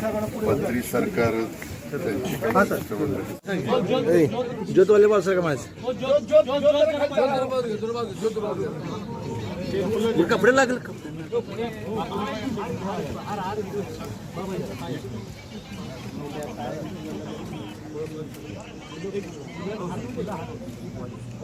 मंत्री सरकार ज्योतवाले बाळासाहेब का म्हणायचं कपडे लागले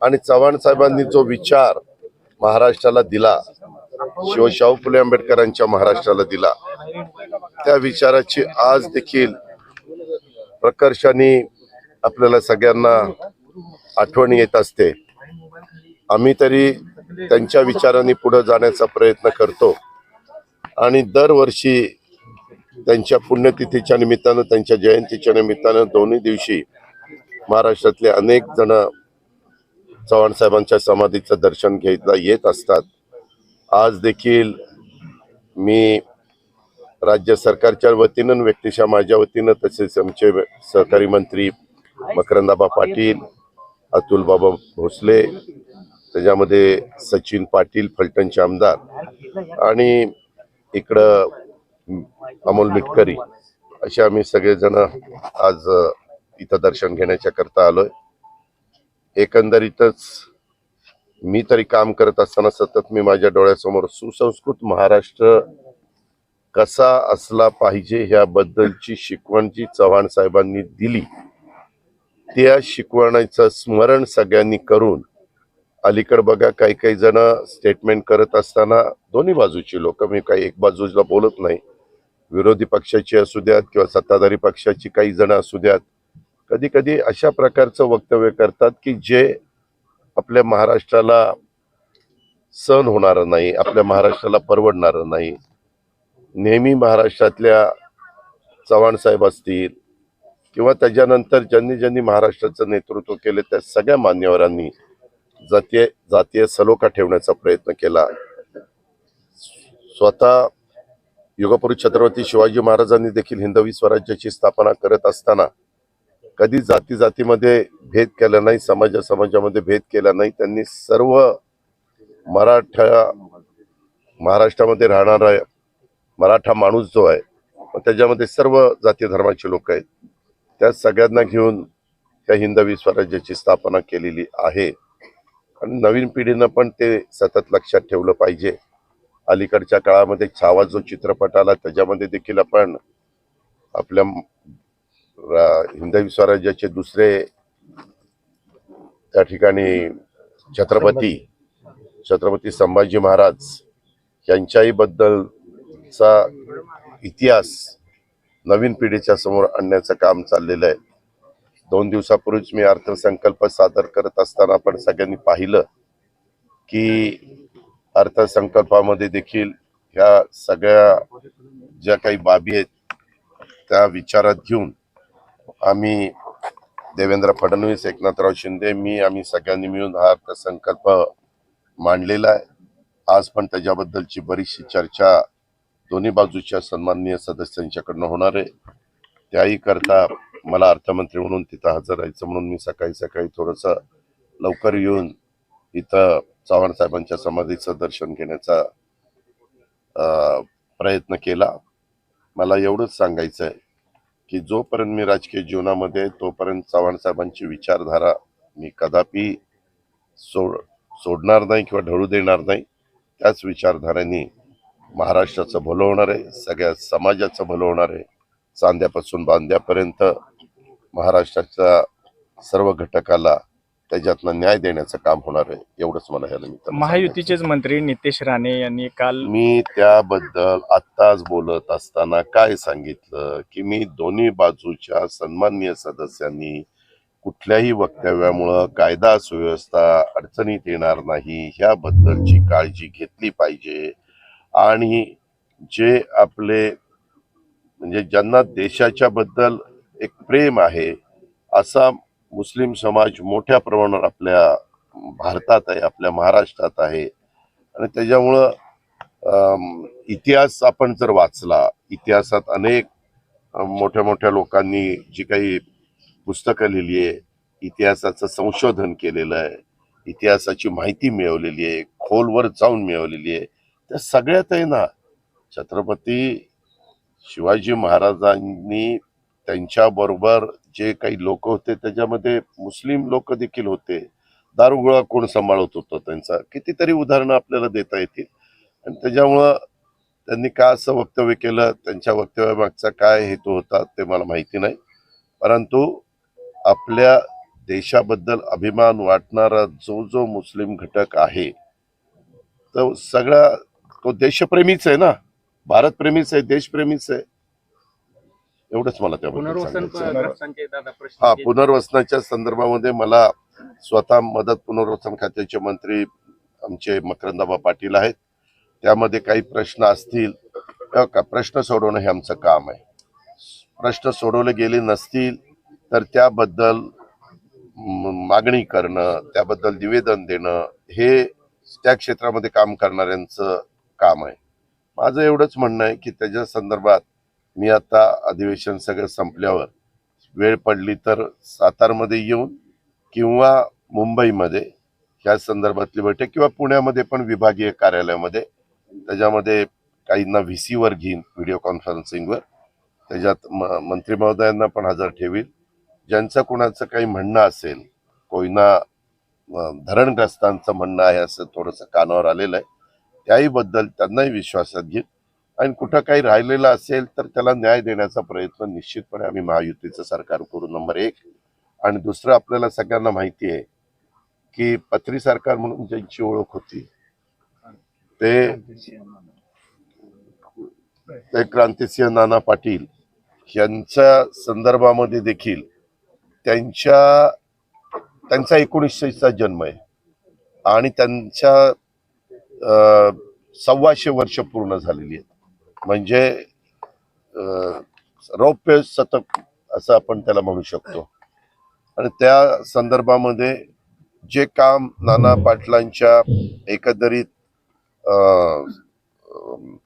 आणि चव्हाण साहेबांनी जो विचार महाराष्ट्राला दिला शिवशाहू फुले आंबेडकरांच्या महाराष्ट्राला दिला त्या विचाराची आज देखील प्रकर्षाने आपल्याला सगळ्यांना आठवण येत असते. आम्ही तरी त्यांच्या विचारांनी पुढे जाण्याचा प्रयत्न करतो. आणि दरवर्षी त्यांच्या पुण्यतिथीच्या निमित्तानं त्यांच्या जयंतीच्या निमित्तानं दोन्ही दिवशी महाराष्ट्रातले अनेक जण चव्हाण साहेबांच्या समाधीचं दर्शन घ्यायला येत असतात. आज देखील मी राज्य सरकारच्या वतीनं व्यक्तिशा माझ्या वतीनं तसेच आमचे सहकारी मंत्री मकरंदाबा पाटील अतुलबाबा भोसले त्याच्यामध्ये सचिन पाटील फलटणचे आमदार आणि इकडं अमोल मिटकरी असे आम्ही सगळेजण आज इथं दर्शन घेण्याच्या करता आलोय. एकंदरीतच मी तरी काम करत असताना सतत मी माझ्या डोळ्यासमोर सुसंस्कृत महाराष्ट्र कसा असला पाहिजे ह्याबद्दलची शिकवण जी चव्हाण साहेबांनी दिली त्या शिकवणाचं स्मरण सगळ्यांनी करून अलीकड बघा काही काही जण स्टेटमेंट करत असताना दोन्ही बाजूची लोक मी काही एक बाजूला बोलत नाही. विरोधी पक्षाची असू द्यात किंवा सत्ताधारी पक्षाची काही जण असू द्यात कधी कधी अशा प्रकारचं वक्तव्य करतात की जे आपल्या महाराष्ट्राला सण होणार नाही आपल्या महाराष्ट्राला परवडणार नाही. नेहमी महाराष्ट्रातल्या चव्हाण साहेब असतील किंवा त्याच्यानंतर ज्यांनी ज्यांनी महाराष्ट्राचं नेतृत्व केले त्या सगळ्या मान्यवरांनी जातीय जातीय सलोखा ठेवण्याचा प्रयत्न केला. स्वतः युगपुरुष छत्रपती शिवाजी महाराजांनी देखील हिंदवी स्वराज्याची स्थापना करत असताना कधी जाती जातीमध्ये भेद केला नाही समाजा समाजामध्ये भेद केला नाही त्यांनी सर्व मराठा महाराष्ट्रामध्ये राहणारा मराठा माणूस जो आहे त्याच्यामध्ये सर्व जाती धर्माचे लोक आहेत. त्या सगळ्यांना घेऊन त्या हिंदवी स्वराज्याची स्थापना केलेली आहे. आणि नवीन पिढीनं पण ते सतत लक्षात ठेवलं पाहिजे. अलीकडच्या काळामध्ये छावा जो चित्रपट आला त्याच्यामध्ये देखील आपण आपल्या हिंदवी स्वराज्याचे दुसरे त्या ठिकाणी छत्रपती छत्रपती संभाजी महाराज यांच्याही बद्दलचा इतिहास नवीन पिढीच्या समोर आणण्याचं काम चाललेलं आहे. दोन दिवसापूर्वीच मी अर्थसंकल्प सादर करत असताना आपण सगळ्यांनी पाहिलं की अर्थसंकल्पामध्ये देखील ह्या सगळ्या ज्या काही बाबी आहेत त्या विचारात घेऊन आम्ही देवेंद्र फडणवीस एकनाथराव शिंदे मी आम्ही सगळ्यांनी मिळून हा अर्थसंकल्प मांडलेला आहे. आज पण त्याच्याबद्दलची बरीचशी चर्चा दोन्ही बाजूच्या सन्माननीय सदस्यांच्याकडनं होणार आहे. त्याही करता मला अर्थमंत्री म्हणून तिथं हजर राहायचं म्हणून मी सकाळी सकाळी थोडंसं लवकर येऊन इथं चव्हाण साहेबांच्या समाधीचं दर्शन घेण्याचा प्रयत्न केला. मला एवढंच सांगायचं आहे की जोपर्यंत मी राजकीय जीवनामध्ये आहे, तोपर्यंत चव्हाण साहेबांची विचारधारा मी कदापि सोड सोडणार नाही किंवा ढळू देणार नाही. त्याच विचारधारेने महाराष्ट्राचं भलं होणार आहे सगळ्या समाजाचं भलं होणार आहे. चांद्यापासून बांद्यापर्यंत महाराष्ट्राच्या सर्व घटकाला त्याच्यातनं न्याय देण्याचं काम होणार आहे एवढंच मला या निमित्तानं महायुतीचेच मंत्री नितेश राणे यांनी काल मी त्याबद्दल आत्ताच बोलत असताना काय सांगितलं की मी दोन्ही बाजूच्या सन्माननीय सदस्यांनी कुठल्याही वक्तव्यामुळं कायदा सुव्यवस्था अडचणीत येणार नाही ह्याबद्दलची काळजी घेतली पाहिजे. आणि जे आपले म्हणजे ज्यांना देशाच्या बद्दल एक प्रेम आहे असा मुस्लिम समाज मोठ्या प्रमाणावर आपल्या भारतात आहे आपल्या महाराष्ट्रात आहे. आणि त्याच्यामुळं इतिहास आपण जर वाचला इतिहासात अनेक मोठ्या मोठ्या लोकांनी जी काही पुस्तकं लिहिली आहे इतिहासाचं संशोधन केलेलं आहे इतिहासाची माहिती मिळवलेली आहे खोलवर जाऊन मिळवलेली आहे त्या सगळ्यात आहे ना छत्रपती शिवाजी महाराजांनी त्यांच्याबरोबर जे काही लोक होते त्याच्यामध्ये मुस्लिम लोक देखील होते. दारुगोळा कोण सांभाळत होतो त्यांचा? कितीतरी उदाहरणं आपल्याला देता येतील. आणि त्याच्यामुळं त्यांनी का असं वक्तव्य केलं? त्यांच्या वक्तव्यामागचा काय हेतू होता ते मला माहिती नाही. परंतु आपल्या देशाबद्दल अभिमान वाटणारा जो जो मुस्लिम घटक आहे तो सगळा तो देशप्रेमीच आहे ना? भारतप्रेमीच आहे देशप्रेमीच आहे. एवढंच मला त्याबद्दल प्रश्न हा पुनर्वसनाच्या संदर्भामध्ये मला स्वतः मदत पुनर्वसन खात्याचे मंत्री आमचे मकरंदाबा पाटील आहेत. त्यामध्ये काही प्रश्न असतील अ, का? प्रश्न सोडवणं हे आमचं काम आहे. प्रश्न सोडवले गेले नसतील तर त्याबद्दल मागणी करणं त्याबद्दल निवेदन देणं हे त्या क्षेत्रामध्ये काम करणाऱ्यांचं काम आहे. माझं एवढंच म्हणणं आहे की त्याच्या संदर्भात मी आता अधिवेशन सगळं संपल्यावर वेळ पडली तर सातारमध्ये येऊन किंवा मुंबईमध्ये ह्या संदर्भातली बैठक किंवा पुण्यामध्ये पण विभागीय कार्यालयामध्ये त्याच्यामध्ये काहींना व्ही सीवर घेईन व्हिडिओ कॉन्फरन्सिंगवर. त्याच्यात म मंत्री महोदयांना पण हजर ठेवील ज्यांचं कुणाचं काही म्हणणं असेल कोयना धरणग्रस्तांचं म्हणणं आहे असं थोडंसं कानावर आलेलं आहे त्याहीबद्दल त्यांनाही विश्वासात घेईन. आणि कुठं काही राहिलेलं असेल तर त्याला न्याय देण्याचा प्रयत्न निश्चितपणे आम्ही महायुतीचं सरकार करू नंबर एक. आणि दुसरं आपल्याला सगळ्यांना माहिती आहे की पत्री सरकार म्हणून ज्यांची ओळख होती ते ते क्रांतिसिंह नाना पाटील यांच्या संदर्भामध्ये देखील त्यांच्या त्यांचा एकोणीसशेचा जन्म आहे. आणि त्यांच्या अं, सव्वाशे वर्ष पूर्ण झालेली आहेत. म्हणजे रौप्य शतक असं आपण त्याला म्हणू शकतो. आणि त्या संदर्भामध्ये जे काम नाना पाटलांच्या एकंदरीत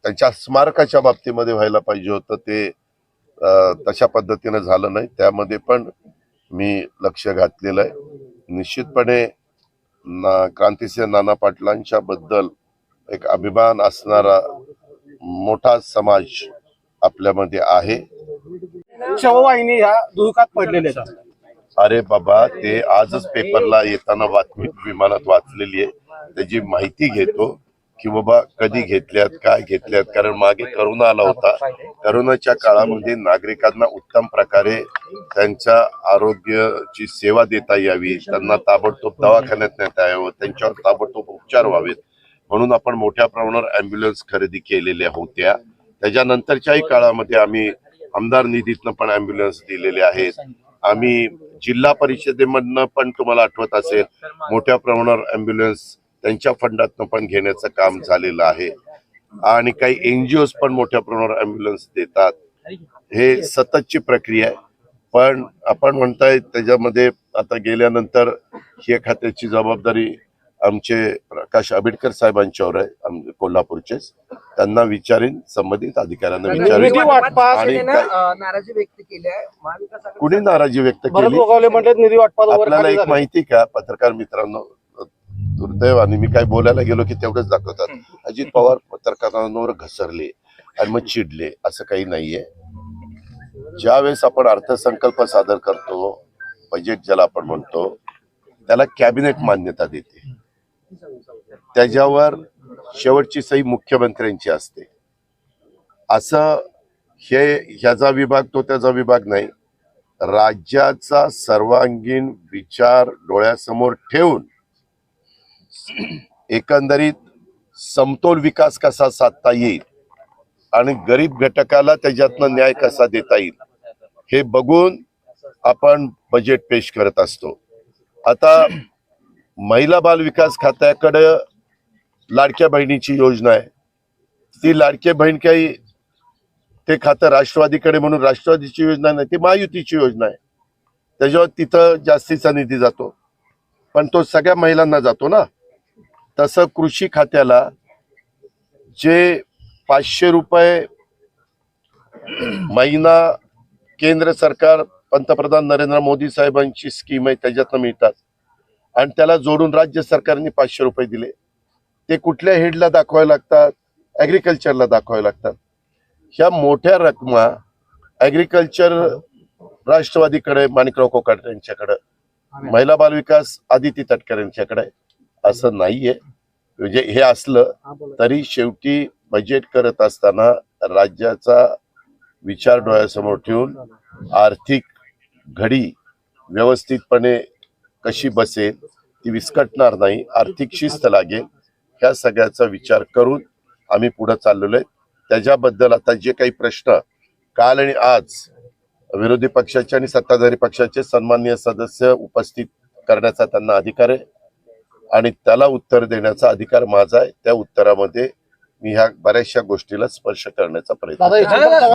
त्यांच्या स्मारकाच्या बाबतीमध्ये व्हायला पाहिजे होतं ते तशा पद्धतीनं झालं नाही. त्यामध्ये पण मी लक्ष घातलेलं आहे. निश्चितपणे ना क्रांतिसिंह नाना पाटलांच्या बद्दल एक अभिमान असणारा मोठा समाज आपल्यामध्ये आहे. शववाहिनी ह्या दुःखात पडलेल्या आहेत. अरे बाबा ते आजच पेपरला येताना बातमी विमानात वाचलेली आहे. त्याची माहिती घेतो की बाबा कधी घेतल्यात काय घेतल्यात. कारण मागे करोना आला होता. करोनाच्या काळामध्ये नागरिकांना उत्तम प्रकारे त्यांच्या आरोग्याची सेवा देता यावी. त्यांना ताबडतोब दवाखान्यात नेता यावं. त्यांच्यावर ताबडतोब उपचार व्हावेत. म्हणून आपण मोठ्या प्रमाणावर अँब्युलन्स खरेदी केलेल्या होत्या. त्याच्यानंतरच्याही काळामध्ये आम्ही आमदार निधीतनं पण अँब्युलन्स दिलेले आहेत. आम्ही जिल्हा परिषदेमधनं पण तुम्हाला आठवत असेल मोठ्या प्रमाणावर अँब्युलन्स त्यांच्या फंडातनं पण घेण्याचं काम झालेलं आहे. आणि काही एनजीओ पण मोठ्या प्रमाणावर अँब्युलन्स देतात. हे सततची प्रक्रिया आहे. पण आपण म्हणताय त्याच्यामध्ये आता गेल्यानंतर हे खात्याची जबाबदारी आमचे प्रकाश आंबेडकर साहेबांच्यावर आहे कोल्हापूरचेच. त्यांना विचारीन संबंधित अधिकाऱ्यांना विचारीन. आणि नाराजी व्यक्त केली कुणी नाराजी व्यक्त केली? आपल्याला एक. माहिती का पत्रकार मित्रांनो दुर्दैवाने मी काय बोलायला गेलो की तेवढंच दाखवतात. अजित पवार पत्रकारांवर घसरले आणि मग चिडले असं काही नाहीये. ज्यावेळेस आपण अर्थसंकल्प सादर करतो बजेट ज्याला आपण म्हणतो त्याला कॅबिनेट मान्यता देते. त्याच्यावर शेवटची सही मुख्यमंत्र्यांची असते. असं हे ह्याचा विभाग तो त्याचा विभाग नाही. राज्याचा सर्वांगीण विचार डोळ्यासमोर ठेवून एकंदरीत समतोल विकास कसा साधता येईल आणि गरीब घटकाला त्याच्यातनं न्याय कसा देता येईल हे बघून आपण बजेट पेश करत असतो. आता महिला बाल विकास खात्याकडं लाडक्या बहिणीची योजना आहे. ती लाडक्या बहीण काही ते खातं राष्ट्रवादीकडे म्हणून राष्ट्रवादीची योजना नाही ती महायुतीची योजना आहे. त्याच्यावर तिथं जास्तीचा निधी जातो. पण तो सगळ्या महिलांना जातो ना. तसं कृषी खात्याला जे पाचशे रुपये महिना केंद्र सरकार पंतप्रधान नरेंद्र मोदी साहेबांची स्कीम आहे त्याच्यातनं मिळतात. आणि त्याला जोडून राज्य सरकारने पाचशे रुपये दिले. ते कुठल्या हेडला दाखवावे लागतात? ॲग्रिकल्चरला दाखवावे लागतात. ह्या मोठ्या रकमा ॲग्रिकल्चर राष्ट्रवादीकडे माणिकराव कोकाटे यांच्याकडं महिला बालविकास आदिती तटकरे यांच्याकडे. असं नाहीये. म्हणजे हे असलं तरी शेवटी बजेट करत असताना राज्याचा विचार डोळ्यासमोर ठेवून आर्थिक घडी व्यवस्थितपणे कशी बसेल ती विस्कटणार नाही. आर्थिक शिस्त लागेल ह्या सगळ्याचा विचार करून आम्ही पुढे चाललेलो आहे. त्याच्याबद्दल आता जे काही प्रश्न काल आणि आज विरोधी पक्षाचे आणि सत्ताधारी पक्षाचे सन्माननीय सदस्य उपस्थित करण्याचा त्यांना अधिकार आहे. आणि त्याला उत्तर देण्याचा अधिकार माझा आहे. त्या उत्तरामध्ये मी ह्या बऱ्याचशा गोष्टीला स्पर्श करण्याचा प्रयत्न